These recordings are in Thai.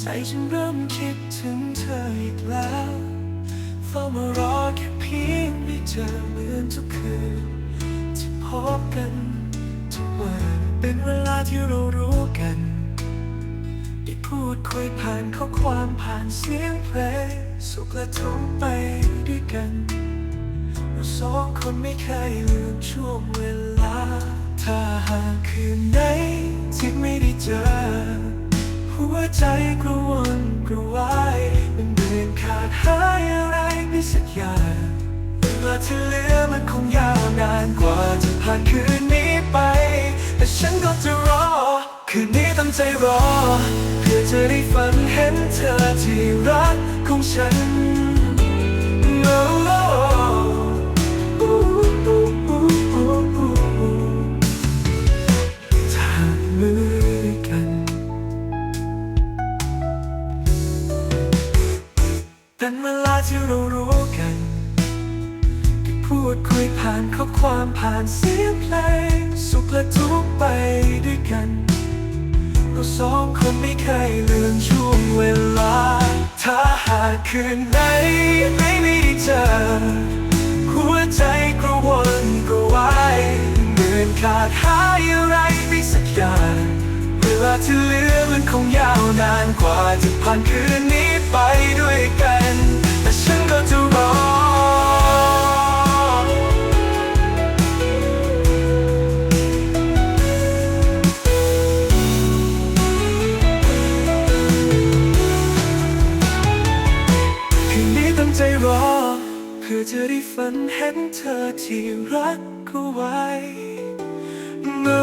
ใจฉันเริ่มคิดถึงเธออีกแล้วเฝ้ามารอแค่เพียงได้เจอเหมือนทุกคืนที่พบกันทุกวันเป็นเวลาที่เรารู้กัน ได้พูดคุยผ่านข้อความผ่านเสียงเพลงสุขและทุกข์ไปด้วยกันเราสองคนไม่เคยลืมช่วงเวลา ถ้าหากคืนไหนที่ไม่ได้เจอ หัวใจกระวนกระวายมันเหมือนขาดหายอะไรไปสักอย่างเวลาที่เหลือมันคงยาวนานกว่าจะผ่านคืนนี้ไป แต่ฉันก็จะรอ คืนนี้ตั้งใจรอ เพื่อจะได้ฝันเห็นเธอที่รักของฉัน เป็นเวลาที่เรารู้กันพูดคุยผ่านข้อความผ่านเสียงเพลง สุขและทุกข์ไปด้วยกัน เราสองคนไม่เคยลืมช่วงเวลา ถ้าหากคืนไหนไม่ได้เจอหัวใจกระวนกระวายเหมือนขาดหายอะไรไปสักอย่างเวลาที่เหลือมันคงยาวนานกว่าจะผ่านคืนนี้ไปด้วยกัน พื่อจะได้ฝันเห็นเธอที่รักเขาไว้ No.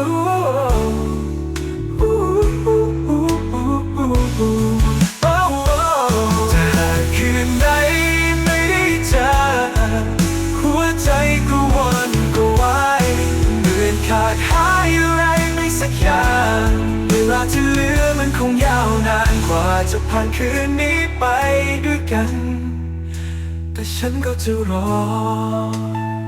Oh, ถ้าหากคืนใดไม่ได้เจอหัวใจกระวนกระวายเหมือนขาดหายอะไรไม่สักอย่างเวลาที่เหลือมันคงยาวนานกว่าจะผ่านคืนนี้ไปด้วยกัน แต่ฉันก็จะรอ